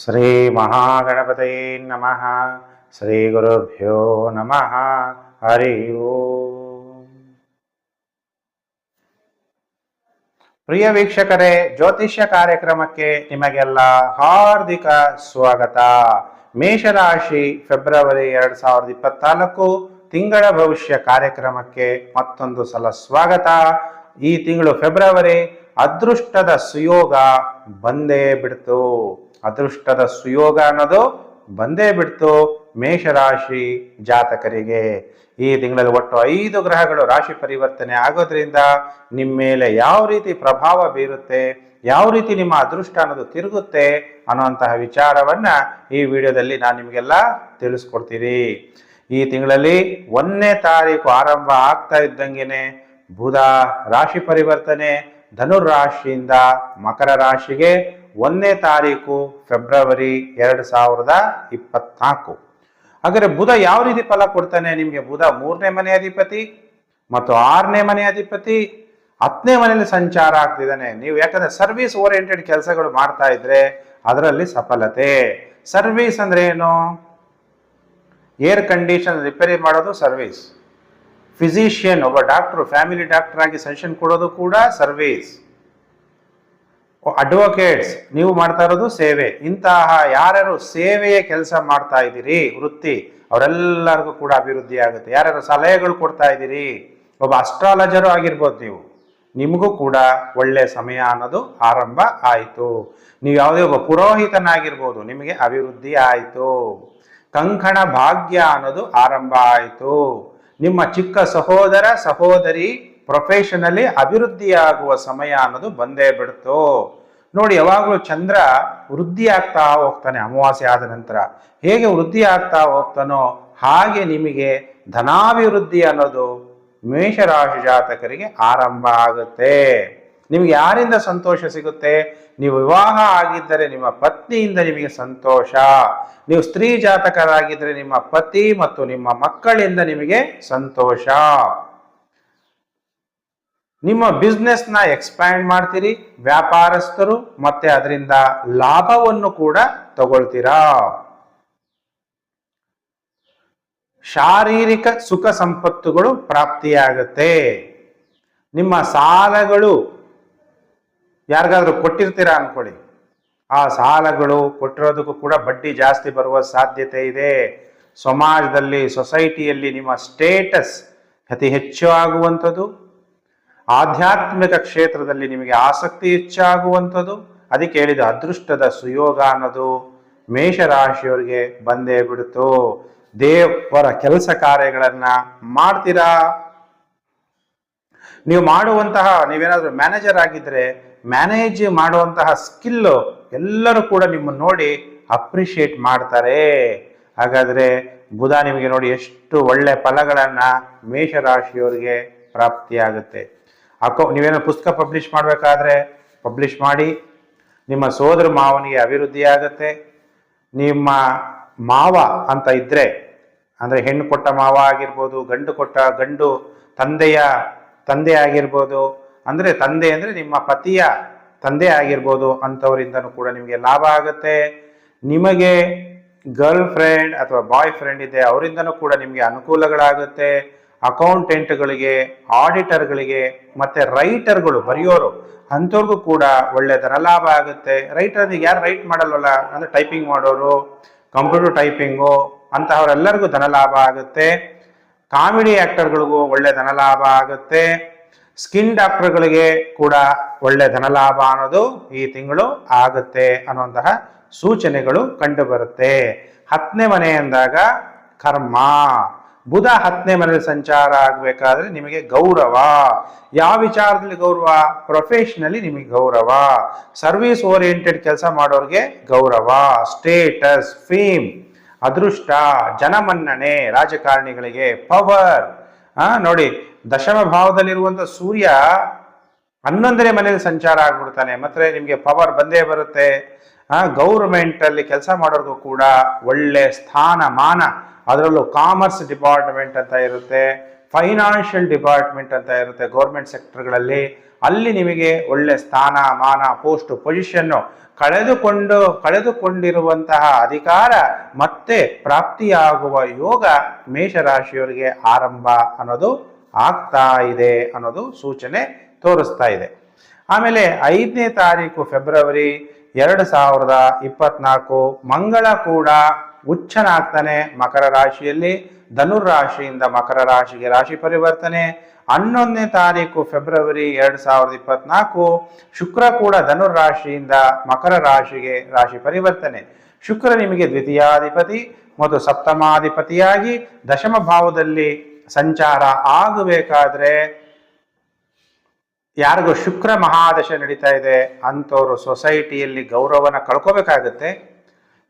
ಶ್ರೀ ಮಹಾಗಣಪತಯೇ ನಮಃ ಶ್ರೀ ಗುರುಭ್ಯೋ ನಮಃ ಹರಿ ಪ್ರಿಯ ವೀಕ್ಷಕರೇ, ಜ್ಯೋತಿಷ್ಯ ಕಾರ್ಯಕ್ರಮಕ್ಕೆ ನಿಮಗೆಲ್ಲ ಹಾರ್ದಿಕ ಸ್ವಾಗತ. ಮೇಷರಾಶಿ ಫೆಬ್ರವರಿ ಎರಡ್ ಸಾವಿರದ ಇಪ್ಪತ್ನಾಲ್ಕು ತಿಂಗಳ ಭವಿಷ್ಯ ಕಾರ್ಯಕ್ರಮಕ್ಕೆ ಮತ್ತೊಂದು ಸಲ ಸ್ವಾಗತ. ಈ ತಿಂಗಳು ಫೆಬ್ರವರಿ, ಅದೃಷ್ಟದ ಸುಯೋಗ ಬಂದೇ ಬಿಡ್ತು. ಅದೃಷ್ಟದ ಸುಯೋಗ ಅನ್ನೋದು ಬಂದೇ ಬಿಡ್ತು ಮೇಷರಾಶಿ ಜಾತಕರಿಗೆ. ಈ ತಿಂಗಳಲ್ಲಿ ಒಟ್ಟು ಐದು ಗ್ರಹಗಳು ರಾಶಿ ಪರಿವರ್ತನೆ ಆಗೋದ್ರಿಂದ ನಿಮ್ಮ ಮೇಲೆ ಯಾವ ರೀತಿ ಪ್ರಭಾವ ಬೀರುತ್ತೆ, ಯಾವ ರೀತಿ ನಿಮ್ಮ ಅದೃಷ್ಟ ಅನ್ನೋದು ತಿರುಗುತ್ತೆ ಅನ್ನುವಂತಹ ವಿಚಾರವನ್ನ ಈ ವಿಡಿಯೋದಲ್ಲಿ ನಾನು ನಿಮಗೆಲ್ಲ ತಿಳಿಸ್ಕೊಡ್ತೀನಿ. ಈ ತಿಂಗಳಲ್ಲಿ ಒಂದನೇ ತಾರೀಕು ಆರಂಭ ಆಗ್ತಾ ಇದ್ದಂಗೆನೆ ಬುಧ ರಾಶಿ ಪರಿವರ್ತನೆ, ಧನುರ್ ರಾಶಿಯಿಂದ ಮಕರ ರಾಶಿಗೆ ಒಂದನೇ ತಾರೀಕು ಫೆಬ್ರವರಿ ಎರಡು ಸಾವಿರದ ಇಪ್ಪತ್ನಾಲ್ಕು. ಹಾಗಾದ್ರೆ ಬುಧ ಯಾವ ರೀತಿ ಫಲ ಕೊಡ್ತಾನೆ ನಿಮಗೆ? ಬುಧ ಮೂರನೇ ಮನೆ ಅಧಿಪತಿ ಮತ್ತು ಆರನೇ ಮನೆ ಅಧಿಪತಿ, ಹತ್ತನೇ ಮನೆಯಲ್ಲಿ ಸಂಚಾರ ಆಗ್ತಿದ್ದಾನೆ. ನೀವು ಯಾಕಂದ್ರೆ ಸರ್ವಿಸ್ ಓರಿಯೆಂಟೆಡ್ ಕೆಲಸಗಳು ಮಾಡ್ತಾ ಇದ್ರೆ ಅದರಲ್ಲಿ ಸಫಲತೆ. ಸರ್ವಿಸ್ ಅಂದ್ರೆ ಏನು? ಏರ್ ಕಂಡೀಷನ್ ರಿಪೇರಿ ಮಾಡೋದು ಸರ್ವಿಸ್ ಫಿಸಿಷಿಯನ್ ಒಬ್ಬ ಡಾಕ್ಟ್ರು ಫ್ಯಾಮಿಲಿ ಡಾಕ್ಟರ್ ಆಗಿ ಸೆಷನ್ ಕೊಡೋದು ಕೂಡ ಸರ್ವಿಸ್ ಅಡ್ವೊಕೇಟ್ಸ್ ನೀವು ಮಾಡ್ತಾ ಇರೋದು ಸೇವೆ. ಇಂತಹ ಯಾರ್ಯಾರು ಸೇವೆಯ ಕೆಲಸ ಮಾಡ್ತಾ ಇದ್ದೀರಿ, ವೃತ್ತಿ, ಅವರೆಲ್ಲರಿಗೂ ಕೂಡ ಅಭಿವೃದ್ಧಿ ಆಗುತ್ತೆ. ಯಾರ್ಯಾರು ಸಲಹೆಗಳು ಕೊಡ್ತಾ ಇದ್ದೀರಿ, ಒಬ್ಬ ಅಸ್ಟ್ರಾಲಜರು ಆಗಿರ್ಬೋದು ನೀವು. ನಿಮಗೂ ಕೂಡ ಒಳ್ಳೆ ಸಮಯ ಅನ್ನೋದು ಆರಂಭ ಆಯಿತು. ನೀವು ಯಾವುದೇ ಒಬ್ಬ ಪುರೋಹಿತನಾಗಿರ್ಬೋದು, ನಿಮಗೆ ಅಭಿವೃದ್ಧಿ ಆಯಿತು. ಕಂಕಣ ಭಾಗ್ಯ ಅನ್ನೋದು ಆರಂಭ ಆಯಿತು. ನಿಮ್ಮ ಚಿಕ್ಕ ಸಹೋದರ, ಸಹೋದರಿ ಪ್ರೊಫೆಷನಲ್ಲಿ ಅಭಿವೃದ್ಧಿಯಾಗುವ ಸಮಯ ಅನ್ನೋದು ಬಂದೇ ಬಿಡ್ತು. ನೋಡಿ, ಯಾವಾಗಲೂ ಚಂದ್ರ ವೃದ್ಧಿ ಆಗ್ತಾ ಹೋಗ್ತಾನೆ ಅಮಾವಾಸ್ಯೆ ಆದ ನಂತರ. ಹೇಗೆ ವೃದ್ಧಿ ಆಗ್ತಾ ಹೋಗ್ತಾನೋ ಹಾಗೆ ನಿಮಗೆ ಧನಾಭಿವೃದ್ಧಿ ಅನ್ನೋದು ಮೇಷರಾಶಿ ಜಾತಕರಿಗೆ ಆರಂಭ ಆಗುತ್ತೆ. ನಿಮ್ಗೆ ಯಾರಿಂದ ಸಂತೋಷ ಸಿಗುತ್ತೆ? ನೀವು ವಿವಾಹ ಆಗಿದ್ದರೆ ನಿಮ್ಮ ಪತ್ನಿಯಿಂದ ನಿಮಗೆ ಸಂತೋಷ. ನೀವು ಸ್ತ್ರೀ ಜಾತಕರಾಗಿದ್ದರೆ ನಿಮ್ಮ ಪತಿ ಮತ್ತು ನಿಮ್ಮ ಮಕ್ಕಳಿಂದ ನಿಮಗೆ ಸಂತೋಷ. ನಿಮ್ಮ ಬಿಸ್ನೆಸ್ನ ಎಕ್ಸ್ಪ್ಯಾಂಡ್ ಮಾಡ್ತೀರಿ, ವ್ಯಾಪಾರಸ್ಥರು ಮತ್ತೆ ಅದರಿಂದ ಲಾಭವನ್ನು ಕೂಡ ತಗೊಳ್ತೀರಾ? ಶಾರೀರಿಕ ಸುಖ ಸಂಪತ್ತುಗಳು ಪ್ರಾಪ್ತಿಯಾಗುತ್ತೆ. ನಿಮ್ಮ ಸಾಲಗಳು ಯಾರಿಗಾದ್ರೂ ಕೊಟ್ಟಿರ್ತೀರಾ ಅನ್ಕೊಳ್ಳಿ. ಆ ಸಾಲಗಳು ಕೊಟ್ಟಿರೋದಕ್ಕೂ ಕೂಡ ಬಡ್ಡಿ ಜಾಸ್ತಿ ಬರುವ ಸಾಧ್ಯತೆ ಇದೆ. ಸಮಾಜದಲ್ಲಿ ಸೊಸೈಟಿಯಲ್ಲಿ ನಿಮ್ಮ ಸ್ಟೇಟಸ್ ಅತಿ ಹೆಚ್ಚು ಆಗುವಂಥದ್ದು. ಆಧ್ಯಾತ್ಮಿಕ ಕ್ಷೇತ್ರದಲ್ಲಿ ನಿಮಗೆ ಆಸಕ್ತಿ ಹೆಚ್ಚಾಗುವಂಥದ್ದು. ಅದಕ್ಕೆ ಹೇಳಿದ ಅದೃಷ್ಟದ ಸುಯೋಗ ಅನ್ನೋದು ಮೇಷರಾಶಿಯವರಿಗೆ ಬಂದೇ ಬಿಡ್ತು ದೇವರ ಕೆಲಸ ಕಾರ್ಯಗಳನ್ನ ಮಾಡ್ತೀರಾ? ನೀವು ಮಾಡುವಂತಹ, ನೀವೇನಾದ್ರೂ ಮ್ಯಾನೇಜರ್ ಆಗಿದ್ರೆ ಮ್ಯಾನೇಜ್ ಮಾಡುವಂತಹ ಸ್ಕಿಲ್ ಎಲ್ಲರೂ ಕೂಡ ನಿಮ್ಮನ್ನು ನೋಡಿ ಅಪ್ರಿಷಿಯೇಟ್ ಮಾಡ್ತಾರೆ. ಹಾಗಾದ್ರೆ ಬುಧ ನಿಮಗೆ ನೋಡಿ ಎಷ್ಟು ಒಳ್ಳೆ ಫಲಗಳನ್ನ ಮೇಷರಾಶಿಯವರಿಗೆ ಪ್ರಾಪ್ತಿಯಾಗುತ್ತೆ. ಅಕೌ ನೀವೇನೋ ಪುಸ್ತಕ ಪಬ್ಲಿಷ್ ಮಾಡಬೇಕಾದ್ರೆ ಪಬ್ಲಿಷ್ ಮಾಡಿ. ನಿಮ್ಮ ಸೋದರ ಮಾವನಿಗೆ ಅಭಿವೃದ್ಧಿ ಆಗುತ್ತೆ ನಿಮ್ಮ ಮಾವ ಅಂತ ಇದ್ದರೆ ಅಂದರೆ ಹೆಣ್ಣು ಕೊಟ್ಟ ಮಾವ ಆಗಿರ್ಬೋದು, ಗಂಡು ಕೊಟ್ಟ ಗಂಡು ತಂದೆಯ, ತಂದೆ ಆಗಿರ್ಬೋದು, ಅಂದರೆ ತಂದೆ ಅಂದರೆ ನಿಮ್ಮ ಪತಿಯ ತಂದೆ ಆಗಿರ್ಬೋದು ಅಂಥವರಿಂದನೂ ಕೂಡ ನಿಮಗೆ ಲಾಭ ಆಗುತ್ತೆ. ನಿಮಗೆ ಗರ್ಲ್ ಫ್ರೆಂಡ್ ಅಥವಾ ಬಾಯ್ ಫ್ರೆಂಡ್ ಇದೆ, ಅವರಿಂದನೂ ಕೂಡ ನಿಮಗೆ ಅನುಕೂಲಗಳಾಗುತ್ತೆ. ಅಕೌಂಟೆಂಟ್ಗಳಿಗೆ, ಆಡಿಟರ್ಗಳಿಗೆ ಮತ್ತೆ ರೈಟರ್ಗಳು ಬರೆಯೋರು, ಅಂಥವ್ರಿಗೂ ಕೂಡ ಒಳ್ಳೆ ಧನಲಾಭ ಆಗುತ್ತೆ. ರೈಟರ್ ಯಾರು ರೈಟ್ ಮಾಡಲ್ವಲ್ಲ? ಅಂದ್ರೆ ಟೈಪಿಂಗ್ ಮಾಡೋರು, ಕಂಪ್ಯೂಟರ್ ಟೈಪಿಂಗು, ಅಂತಹವರೆಲ್ಲರಿಗೂ ಧನಲಾಭ ಆಗುತ್ತೆ. ಕಾಮಿಡಿ ಆಕ್ಟರ್ಗಳಿಗೂ ಒಳ್ಳೆ ಧನಲಾಭ ಆಗುತ್ತೆ. ಸ್ಕಿನ್ ಡಾಕ್ಟರ್ಗಳಿಗೆ ಕೂಡ ಒಳ್ಳೆ ಧನಲಾಭ ಅನ್ನೋದು ಈ ತಿಂಗಳು ಆಗುತ್ತೆ ಅನ್ನುವಂತಹ ಸೂಚನೆಗಳು ಕಂಡು ಬರುತ್ತೆ ಹತ್ತನೇ ಮನೆ ಅಂದಾಗ ಕರ್ಮ. ಬುಧ ಹತ್ತನೇ ಮನೆಯಲ್ಲಿ ಸಂಚಾರ ಆಗಬೇಕಾದ್ರೆ ನಿಮಗೆ ಗೌರವ. ಯಾವ ವಿಚಾರದಲ್ಲಿ ಗೌರವ? ಪ್ರೊಫೆಷನಲಿ ನಿಮಗೆ ಗೌರವ. ಸರ್ವಿಸ್ ಓರಿಯೆಂಟೆಡ್ ಕೆಲಸ ಮಾಡೋರಿಗೆ ಗೌರವ. ಸ್ಟೇಟಸ್ ಫೇಮ್ ಅದೃಷ್ಟ, ಜನಮನ್ನಣೆ, ರಾಜಕಾರಣಿಗಳಿಗೆ ಪವರ್ ಆ, ನೋಡಿ, ದಶಮ ಭಾವದಲ್ಲಿರುವಂತ ಸೂರ್ಯ ಹನ್ನೊಂದನೇ ಮನೆಯಲ್ಲಿ ಸಂಚಾರ ಆಗ್ಬಿಡ್ತಾನೆ. ಮತ್ತೆ ನಿಮಗೆ ಪವರ್ ಬಂದೇ ಬರುತ್ತೆ. ಆ ಗೌರ್ಮೆಂಟ್ ಅಲ್ಲಿ ಕೆಲಸ ಮಾಡೋರ್ಗೂ ಕೂಡ ಒಳ್ಳೆ ಸ್ಥಾನ ಮಾನ ಅದರಲ್ಲೂ ಕಾಮರ್ಸ್ ಡಿಪಾರ್ಟ್ಮೆಂಟ್ ಅಂತ ಇರುತ್ತೆ ಫೈನಾನ್ಷಿಯಲ್ ಡಿಪಾರ್ಟ್ಮೆಂಟ್ ಅಂತ ಇರುತ್ತೆ ಗೌರ್ಮೆಂಟ್ ಸೆಕ್ಟರ್ಗಳಲ್ಲಿ ಅಲ್ಲಿ ನಿಮಗೆ ಒಳ್ಳೆ ಸ್ಥಾನ, ಮಾನ ಪೋಸ್ಟ್ ಪೊಸಿಷನ್ನು ಕಳೆದುಕೊಂಡು, ಕಳೆದುಕೊಂಡಿರುವಂತಹ ಅಧಿಕಾರ ಮತ್ತೆ ಪ್ರಾಪ್ತಿಯಾಗುವ ಯೋಗ ಮೇಷರಾಶಿಯವರಿಗೆ ಆರಂಭ ಅನ್ನೋದು ಆಗ್ತಾ ಇದೆ ಅನ್ನೋದು ಸೂಚನೆ ತೋರಿಸ್ತಾ ಇದೆ. ಆಮೇಲೆ ಐದನೇ ತಾರೀಕು ಫೆಬ್ರವರಿ ಎರಡು ಸಾವಿರದ ಇಪ್ಪತ್ನಾಲ್ಕು, ಮಂಗಳ ಕೂಡ ಉಚ್ಚನಾಗ್ತಾನೆ ಮಕರ ರಾಶಿಯಲ್ಲಿ. ಧನುರ್ ರಾಶಿಯಿಂದ ಮಕರ ರಾಶಿಗೆ ರಾಶಿ ಪರಿವರ್ತನೆ. ಹನ್ನೊಂದನೇ ತಾರೀಕು ಫೆಬ್ರವರಿ ಎರಡು ಸಾವಿರದ ಇಪ್ಪತ್ನಾಲ್ಕು. ಶುಕ್ರ ಕೂಡ ಧನುರ್ ರಾಶಿಯಿಂದ ಮಕರ ರಾಶಿಗೆ ರಾಶಿ ಪರಿವರ್ತನೆ. ಶುಕ್ರ ನಿಮಗೆ ದ್ವಿತೀಯಾಧಿಪತಿ ಮತ್ತು ಸಪ್ತಮಾಧಿಪತಿಯಾಗಿ ದಶಮ ಭಾವದಲ್ಲಿ ಸಂಚಾರ ಆಗಬೇಕಾದ್ರೆ ಯಾರಿಗೂ ಶುಕ್ರ ಮಹಾದಶ ನಡೀತಾ ಇದೆ ಅಂಥವ್ರು ಸೊಸೈಟಿಯಲ್ಲಿ ಗೌರವನ ಕಳ್ಕೋಬೇಕಾಗತ್ತೆ.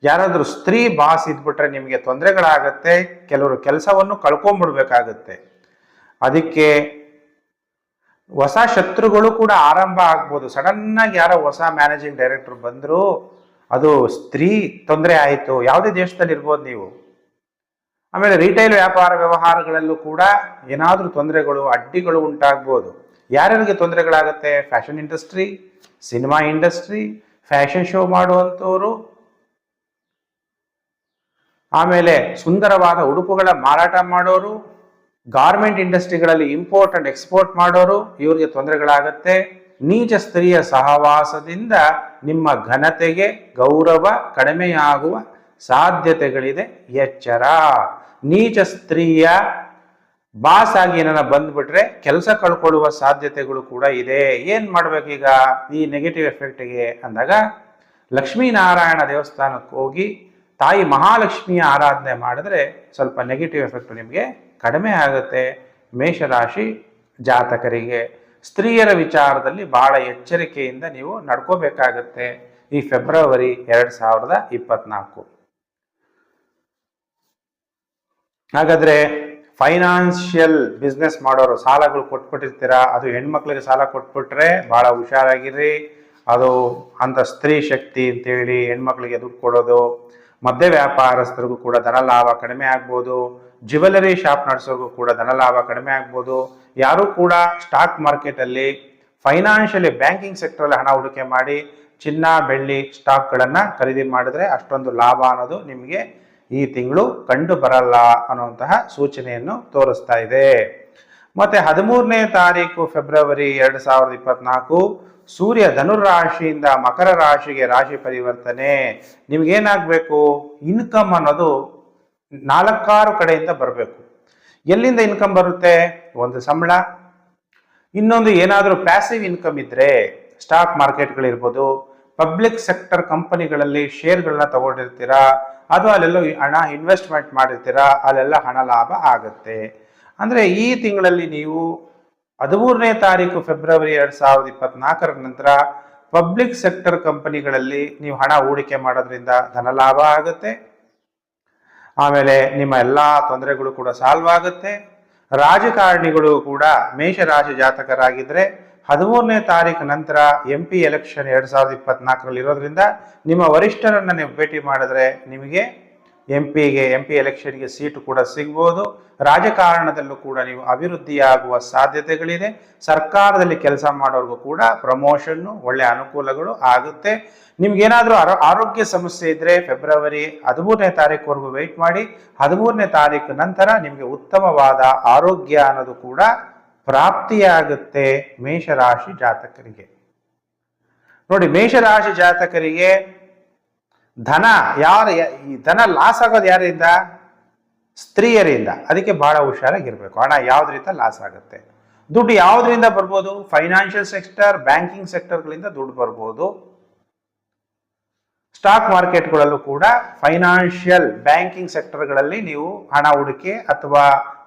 ಯಾರಾದರೂ ಸ್ತ್ರೀ ಬಾಸ್ ಇದ್ಬಿಟ್ರೆ ನಿಮಗೆ ತೊಂದರೆಗಳಾಗತ್ತೆ, ಕೆಲವರು ಕೆಲಸವನ್ನು ಕಳ್ಕೊಂಡ್ಬಿಡ್ಬೇಕಾಗತ್ತೆ ಅದಕ್ಕೆ ಹೊಸ ಶತ್ರುಗಳು ಕೂಡ ಆರಂಭ ಆಗ್ಬೋದು. ಸಡನ್ನಾಗಿ ಯಾರೋ ಹೊಸ ಮ್ಯಾನೇಜಿಂಗ್ ಡೈರೆಕ್ಟರ್ ಬಂದರೂ, ಅದು ಸ್ತ್ರೀ ತೊಂದರೆ ಆಯಿತು. ಯಾವುದೇ ದೇಶದಲ್ಲಿ ಇರ್ಬೋದು ನೀವು. ಆಮೇಲೆ ರಿಟೈಲ್ ವ್ಯಾಪಾರ ವ್ಯವಹಾರಗಳಲ್ಲೂ ಕೂಡ ಏನಾದರೂ ತೊಂದರೆಗಳು, ಅಡ್ಡಿಗಳು ಉಂಟಾಗ್ಬೋದು. ಯಾರ್ಯಾರಿಗೆ ತೊಂದರೆಗಳಾಗುತ್ತೆ? Fashion industry cinema industry fashion show ಮಾಡುವಂಥವ್ರು ಆಮೇಲೆ ಸುಂದರವಾದ ಉಡುಪುಗಳ ಮಾರಾಟ ಮಾಡೋರು, ಗಾರ್ಮೆಂಟ್ ಇಂಡಸ್ಟ್ರಿಗಳಲ್ಲಿ ಇಂಪೋರ್ಟ್ ಅಂಡ್ ಎಕ್ಸ್ಪೋರ್ಟ್ ಮಾಡೋರು, ಇವರಿಗೆ ತೊಂದರೆಗಳಾಗತ್ತೆ. ನೀಚ ಸ್ತ್ರೀಯ ಸಹವಾಸದಿಂದ ನಿಮ್ಮ ಘನತೆಗೆ ಗೌರವ ಕಡಿಮೆಯಾಗುವ ಸಾಧ್ಯತೆಗಳಿದೆ. ಎಚ್ಚರ. ನೀಚ ಸ್ತ್ರೀಯ ಬಾಸ್ ಆಗಿ ಏನಾರ ಬಂದ್ಬಿಟ್ರೆ ಕೆಲಸ ಕಳ್ಕೊಳ್ಳುವ ಸಾಧ್ಯತೆಗಳು ಕೂಡ ಇದೆ. ಏನ್ ಮಾಡ್ಬೇಕೀಗ ಈ ನೆಗೆಟಿವ್ ಎಫೆಕ್ಟ್ಗೆ ಅಂದಾಗ ಲಕ್ಷ್ಮೀನಾರಾಯಣ ದೇವಸ್ಥಾನಕ್ಕೆ ಹೋಗಿ ತಾಯಿ ಮಹಾಲಕ್ಷ್ಮಿಯ ಆರಾಧನೆ ಮಾಡಿದ್ರೆ ಸ್ವಲ್ಪ ನೆಗೆಟಿವ್ ಎಫೆಕ್ಟ್ ನಿಮಗೆ ಕಡಿಮೆ ಆಗುತ್ತೆ. ಮೇಷರಾಶಿ ಜಾತಕರಿಗೆ. ಸ್ತ್ರೀಯರ ವಿಚಾರದಲ್ಲಿ ಬಹಳ ಎಚ್ಚರಿಕೆಯಿಂದ ನೀವು ನಡ್ಕೋಬೇಕಾಗತ್ತೆ. ಈ ಫೆಬ್ರವರಿ ಎರಡು ಸಾವಿರದ ಇಪ್ಪತ್ನಾಲ್ಕು. ಹಾಗಾದ್ರೆ ಫೈನಾನ್ಷಿಯಲ್ ಬಿಸ್ನೆಸ್ ಮಾಡೋರು ಸಾಲಗಳು ಕೊಟ್ಬಿಟ್ಟಿರ್ತೀರಾ? ಅದು ಹೆಣ್ಮಕ್ಳಿಗೆ ಸಾಲ ಕೊಟ್ಬಿಟ್ರೆ ಬಹಳ ಹುಷಾರಾಗಿರ್ರಿ ಅದು ಅಂತ ಸ್ತ್ರೀ ಶಕ್ತಿ ಅಂತೇಳಿ ಹೆಣ್ಮಕ್ಳಿಗೆ ದುಡ್ಡು ಕೊಡೋದು. ಮದ್ಯ ವ್ಯಾಪಾರಸ್ಥರಿಗೂ ಕೂಡ ಧನ ಲಾಭ ಕಡಿಮೆ ಆಗ್ಬೋದು. ಜ್ಯುವೆಲರಿ ಶಾಪ್ ನಡೆಸೋರ್ಗೂ ಕೂಡ ಧನ ಲಾಭ ಕಡಿಮೆ ಆಗ್ಬೋದು. ಯಾರೂ ಕೂಡ ಸ್ಟಾಕ್ ಮಾರ್ಕೆಟಲ್ಲಿ ಫೈನಾನ್ಷಿಯಲಿ ಬ್ಯಾಂಕಿಂಗ್ ಸೆಕ್ಟರಲ್ಲಿ ಹಣ ಹೂಡಿಕೆ ಮಾಡಿ ಚಿನ್ನ, ಬೆಳ್ಳಿ ಸ್ಟಾಕ್ ಸ್ಟಾಕ್ಗಳನ್ನು ಖರೀದಿ ಮಾಡಿದ್ರೆ ಅಷ್ಟೊಂದು ಲಾಭ ಅನ್ನೋದು ನಿಮಗೆ ಈ ತಿಂಗಳು ಕಂಡು ಬರಲ್ಲ ಅನ್ನುವಂತಹ ಸೂಚನೆಯನ್ನು ತೋರಿಸ್ತಾ ಇದೆ. ಮತ್ತೆ ಹದಿಮೂರನೇ ತಾರೀಕು ಫೆಬ್ರವರಿ ಎರಡು ಸಾವಿರದ ಇಪ್ಪತ್ನಾಲ್ಕು ಸೂರ್ಯ ಧನುರ್ ರಾಶಿಯಿಂದ ಮಕರ ರಾಶಿಗೆ ರಾಶಿ ಪರಿವರ್ತನೆ. ನಿಮ್ಗೇನಾಗಬೇಕು ಇನ್ಕಮ್ ಅನ್ನೋದು ನಾಲ್ಕಾರು ಕಡೆಯಿಂದ ಬರಬೇಕು. ಎಲ್ಲಿಂದ ಇನ್ಕಮ್ ಬರುತ್ತೆ? ಒಂದು ಸಂಬಳ. ಇನ್ನೊಂದು ಏನಾದರೂ ಪ್ಯಾಸಿವ್ ಇನ್ಕಮ್ ಇದ್ರೆ ಸ್ಟಾಕ್ ಮಾರ್ಕೆಟ್ಗಳಿರ್ಬೋದು ಪಬ್ಲಿಕ್ ಸೆಕ್ಟರ್ ಕಂಪನಿಗಳಲ್ಲಿ ಶೇರ್ಗಳನ್ನ ತಗೊಂಡಿರ್ತೀರಾ? ಅದು ಅಲ್ಲೆಲ್ಲೋ ಹಣ ಇನ್ವೆಸ್ಟ್ಮೆಂಟ್ ಮಾಡಿರ್ತೀರಾ? ಅಲ್ಲೆಲ್ಲ ಹಣ ಲಾಭ ಆಗುತ್ತೆ. ಅಂದರೆ ಈ ತಿಂಗಳಲ್ಲಿ ನೀವು ಹದಿಮೂರನೇ ತಾರೀಕು ಫೆಬ್ರವರಿ ಎರಡು ಸಾವಿರದ ಇಪ್ಪತ್ನಾಲ್ಕರ ನಂತರ ಪಬ್ಲಿಕ್ ಸೆಕ್ಟರ್ ಕಂಪನಿಗಳಲ್ಲಿ ನೀವು ಹಣ ಹೂಡಿಕೆ ಮಾಡೋದ್ರಿಂದ ಧನ ಲಾಭ ಆಗುತ್ತೆ. ಆಮೇಲೆ ನಿಮ್ಮ ಎಲ್ಲ ತೊಂದರೆಗಳು ಕೂಡ ಸಾಲ್ವ್ ಆಗುತ್ತೆ. ರಾಜಕಾರಣಿಗಳು ಕೂಡ ಮೇಷರಾಶಿ ಜಾತಕರಾಗಿದ್ದರೆ ಹದಿಮೂರನೇ ತಾರೀಕು ನಂತರ ಎಂ ಪಿ ಎಲೆಕ್ಷನ್ ಎರಡು ಸಾವಿರದ ಇಪ್ಪತ್ನಾಲ್ಕರಲ್ಲಿ ಇರೋದ್ರಿಂದ ನಿಮ್ಮ ವರಿಷ್ಠರನ್ನು ನೀವು ಭೇಟಿ ಮಾಡಿದ್ರೆ ನಿಮಗೆ ಎಂ ಪಿಗೆ ಎಂ ಪಿ ಎಲೆಕ್ಷನ್ಗೆ ಸೀಟು ಕೂಡ ಸಿಗ್ಬೋದು. ರಾಜಕಾರಣದಲ್ಲೂ ಕೂಡ ನೀವು ಅಭಿವೃದ್ಧಿಯಾಗುವ ಸಾಧ್ಯತೆಗಳಿದೆ. ಸರ್ಕಾರದಲ್ಲಿ ಕೆಲಸ ಮಾಡೋರ್ಗೂ ಕೂಡ ಪ್ರಮೋಷನ್ನು ಒಳ್ಳೆ ಅನುಕೂಲಗಳು ಆಗುತ್ತೆ. ನಿಮ್ಗೇನಾದರೂ ಆರೋ, ಆರೋಗ್ಯ ಸಮಸ್ಯೆ ಇದ್ದರೆ ಫೆಬ್ರವರಿ ಹದಿಮೂರನೇ ತಾರೀಕುವರೆಗೂ ವೆಯ್ಟ್ ಮಾಡಿ. ಹದಿಮೂರನೇ ತಾರೀಕು ನಂತರ ನಿಮಗೆ ಉತ್ತಮವಾದ ಆರೋಗ್ಯ ಅನ್ನೋದು ಕೂಡ ಪ್ರಾಪ್ತಿಯಾಗುತ್ತೆ ಮೇಷರಾಶಿ ಜಾತಕರಿಗೆ. ನೋಡಿ, ಮೇಷರಾಶಿ ಜಾತಕರಿಗೆ ಧನ ಯಾರು ಈ ಧನ ಲಾಸ್ ಆಗೋದು ಯಾರಿಂದ? ಸ್ತ್ರೀಯರಿಂದ. ಅದಕ್ಕೆ ಬಹಳ ಹುಷಾರಾಗಿರ್ಬೇಕು. ಹಣ ಯಾವ್ದ್ರಿಂದ ಲಾಸ್ ಆಗುತ್ತೆ. ದುಡ್ಡು ಯಾವುದರಿಂದ ಬರ್ಬೋದು? ಫೈನಾನ್ಷಿಯಲ್ ಸೆಕ್ಟರ್ ಬ್ಯಾಂಕಿಂಗ್ ಸೆಕ್ಟರ್ಗಳಿಂದ ದುಡ್ಡು ಬರ್ಬೋದು. ಸ್ಟಾಕ್ ಮಾರ್ಕೆಟ್ಗಳಲ್ಲೂ ಕೂಡ ಫೈನಾನ್ಷಿಯಲ್ ಬ್ಯಾಂಕಿಂಗ್ ಸೆಕ್ಟರ್ಗಳಲ್ಲಿ ನೀವು ಹಣ ಹೂಡಿಕೆ ಅಥವಾ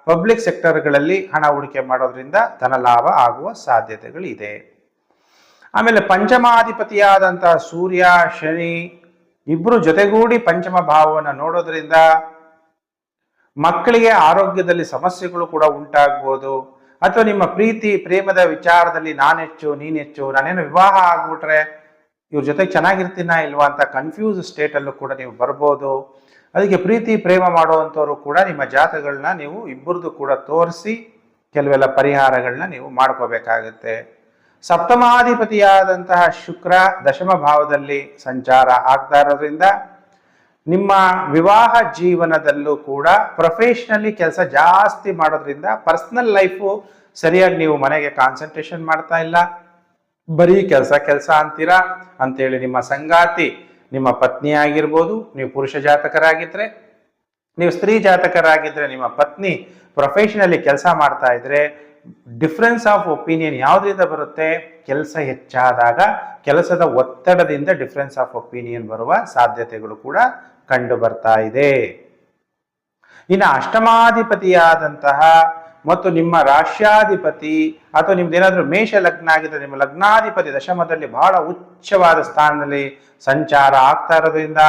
ಪಬ್ಲಿಕ್ ಸೆಕ್ಟರ್ಗಳಲ್ಲಿ ಹಣ ಹೂಡಿಕೆ ಮಾಡೋದ್ರಿಂದ ಧನ ಲಾಭ ಆಗುವ ಸಾಧ್ಯತೆಗಳಿದೆ. ಆಮೇಲೆ ಪಂಚಮಾಧಿಪತಿಯಾದಂತಹ ಸೂರ್ಯ, ಶನಿ ಇಬ್ರು ಜೊತೆಗೂಡಿ ಪಂಚಮ ಭಾವವನ್ನು ನೋಡೋದ್ರಿಂದ ಮಕ್ಕಳಿಗೆ ಆರೋಗ್ಯದಲ್ಲಿ ಸಮಸ್ಯೆಗಳು ಕೂಡ ಉಂಟಾಗ್ಬೋದು. ಅಥವಾ ನಿಮ್ಮ ಪ್ರೀತಿ, ಪ್ರೇಮದ ವಿಚಾರದಲ್ಲಿ ನಾನೆಚ್ಚು, ನೀನೆಚ್ಚು, ನಾನೇನು ವಿವಾಹ ಆಗ್ಬಿಟ್ರೆ ಇವ್ರ ಜೊತೆ ಚೆನ್ನಾಗಿರ್ತೀನ ಇಲ್ವಾ ಅಂತ ಕನ್ಫ್ಯೂಸ್ ಸ್ಟೇಟಲ್ಲೂ ಕೂಡ ನೀವು ಬರ್ಬೋದು. ಅದಕ್ಕೆ ಪ್ರೀತಿ, ಪ್ರೇಮ ಮಾಡುವಂಥವ್ರು ಕೂಡ ನಿಮ್ಮ ಜಾತಗಳನ್ನ ನೀವು ಇಬ್ಬರದ್ದು ಕೂಡ ತೋರಿಸಿ ಕೆಲವೆಲ್ಲ ಪರಿಹಾರಗಳನ್ನ ನೀವು ಮಾಡ್ಕೋಬೇಕಾಗತ್ತೆ. ಸಪ್ತಮಾಧಿಪತಿಯಾದಂತಹ ಶುಕ್ರ ದಶಮ ಭಾವದಲ್ಲಿ ಸಂಚಾರ ಆಗ್ತಾ ಇರೋದ್ರಿಂದ ನಿಮ್ಮ ವಿವಾಹ ಜೀವನದಲ್ಲೂ ಕೂಡ ಪ್ರೊಫೆಷ್ನಲಿ ಕೆಲಸ ಜಾಸ್ತಿ ಮಾಡೋದ್ರಿಂದ ಪರ್ಸ್ನಲ್ ಲೈಫು ಸರಿಯಾಗಿ ನೀವು ಮನೆಗೆ ಕಾನ್ಸಂಟ್ರೇಷನ್ ಮಾಡ್ತಾ ಇಲ್ಲ. ಬರೀ ಕೆಲಸ ಕೆಲಸ ಅಂತೀರಾ? ಅಂತೇಳಿ ನಿಮ್ಮ ಸಂಗಾತಿ ನಿಮ್ಮ ಪತ್ನಿ ಆಗಿರ್ಬೋದು, ನೀವು ಪುರುಷ ಜಾತಕರಾಗಿದ್ರೆ, ನೀವು ಸ್ತ್ರೀ ಜಾತಕರಾಗಿದ್ದರೆ ನಿಮ್ಮ ಪತ್ನಿ ಪ್ರೊಫೆಷನಲಿ ಕೆಲಸ ಮಾಡ್ತಾ ಇದ್ರೆ ಡಿಫ್ರೆನ್ಸ್ ಆಫ್ ಒಪಿನಿಯನ್ ಯಾವುದರಿಂದ ಬರುತ್ತೆ? ಕೆಲಸ ಹೆಚ್ಚಾದಾಗ ಕೆಲಸದ ಒತ್ತಡದಿಂದ ಡಿಫ್ರೆನ್ಸ್ ಆಫ್ ಒಪಿನಿಯನ್ ಬರುವ ಸಾಧ್ಯತೆಗಳು ಕೂಡ ಕಂಡು ಬರ್ತಾ ಇದೆ. ಇನ್ನು ಅಷ್ಟಮಾಧಿಪತಿಯಾದಂತಹ ಮತ್ತು ನಿಮ್ಮ ರಾಶ್ಯಾಧಿಪತಿ ಅಥವಾ ನಿಮ್ದು ಏನಾದರೂ ಮೇಷ ಲಗ್ನ ಆಗಿದ್ರೆ ನಿಮ್ಮ ಲಗ್ನಾಧಿಪತಿ ದಶಮದಲ್ಲಿ ಬಹಳ ಉಚ್ಚವಾದ ಸ್ಥಾನದಲ್ಲಿ ಸಂಚಾರ ಆಗ್ತಾ ಇರೋದ್ರಿಂದ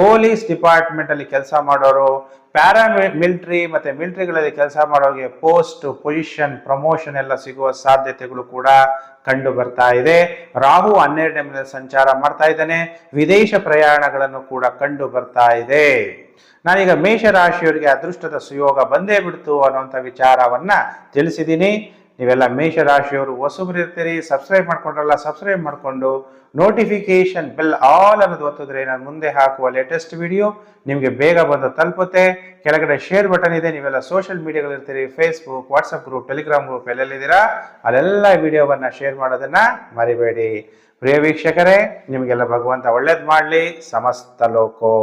ಪೊಲೀಸ್ ಡಿಪಾರ್ಟ್ಮೆಂಟ್ ಅಲ್ಲಿ ಕೆಲಸ ಮಾಡೋರು ಪ್ಯಾರಾ ಮಿಲಿಟರಿ ಮತ್ತೆ ಮಿಲಿಟರಿಗಳಲ್ಲಿ ಕೆಲಸ ಮಾಡೋರಿಗೆ ಪೋಸ್ಟ್, ಪೊಸಿಷನ್, ಪ್ರಮೋಷನ್ ಎಲ್ಲ ಸಿಗುವ ಸಾಧ್ಯತೆಗಳು ಕೂಡ ಕಂಡು ಬರ್ತಾ ಇದೆ. ರಾಹು ಹನ್ನೆರಡನೇ ಮನೆಯಲ್ಲಿ ಸಂಚಾರ ಮಾಡ್ತಾ ಇದ್ದಾನೆ. ವಿದೇಶ ಪ್ರಯಾಣಗಳನ್ನು ಕೂಡ ಕಂಡು ಬರ್ತಾ ಇದೆ. ನಾನೀಗ ಮೇಷರಾಶಿಯವರಿಗೆ ಅದೃಷ್ಟದ ಸುಯೋಗ ಬಂದೇ ಬಿಡ್ತು ಅನ್ನುವಂಥ ವಿಚಾರವನ್ನ ತಿಳಿಸಿದ್ದೀನಿ. ನೀವೆಲ್ಲ ಮೇಷರಾಶಿಯವರು, ಹೊಸಬ್ರು ಇರ್ತೀರಿ ಸಬ್ಸ್ಕ್ರೈಬ್ ಮಾಡ್ಕೊಂಡ್ರಲ್ಲ ಸಬ್ಸ್ಕ್ರೈಬ್ ಮಾಡಿಕೊಂಡು ನೋಟಿಫಿಕೇಶನ್ ಬೆಲ್ ಆಲ್ ಅನ್ನೋದು ಒತ್ತಿದ್ರೆ ನಾನು ಮುಂದೆ ಹಾಕುವ ಲೇಟೆಸ್ಟ್ ವಿಡಿಯೋ ನಿಮಗೆ ಬೇಗ ಬಂದು ತಲುಪುತ್ತೆ. ಕೆಳಗಡೆ ಶೇರ್ ಬಟನ್ ಇದೆ, ನೀವೆಲ್ಲ ಸೋಷಿಯಲ್ ಮೀಡಿಯಾಗಳು ಇರ್ತೀರಿ Facebook WhatsApp group Telegram group ಎಲ್ಲೆಲ್ಲಿದ್ದೀರಾ, ಅಲ್ಲೆಲ್ಲ ವಿಡಿಯೋವನ್ನು ಶೇರ್ ಮಾಡೋದನ್ನು ಮರಿಬೇಡಿ. ಪ್ರಿಯ ವೀಕ್ಷಕರೇ, ನಿಮಗೆಲ್ಲ ಭಗವಂತ ಒಳ್ಳೇದು ಮಾಡಲಿ. ಸಮಸ್ತ ಲೋಕೋ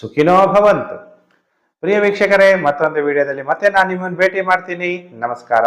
ಸುಖಿನೋ ಭವಂತು. ಪ್ರಿಯ ವೀಕ್ಷಕರೇ, ಮತ್ತೊಂದು ವಿಡಿಯೋದಲ್ಲಿ ಮತ್ತೆ ನಾನು ನಿಮ್ಮನ್ನು ಭೇಟಿ ಮಾಡ್ತೀನಿ. ನಮಸ್ಕಾರ.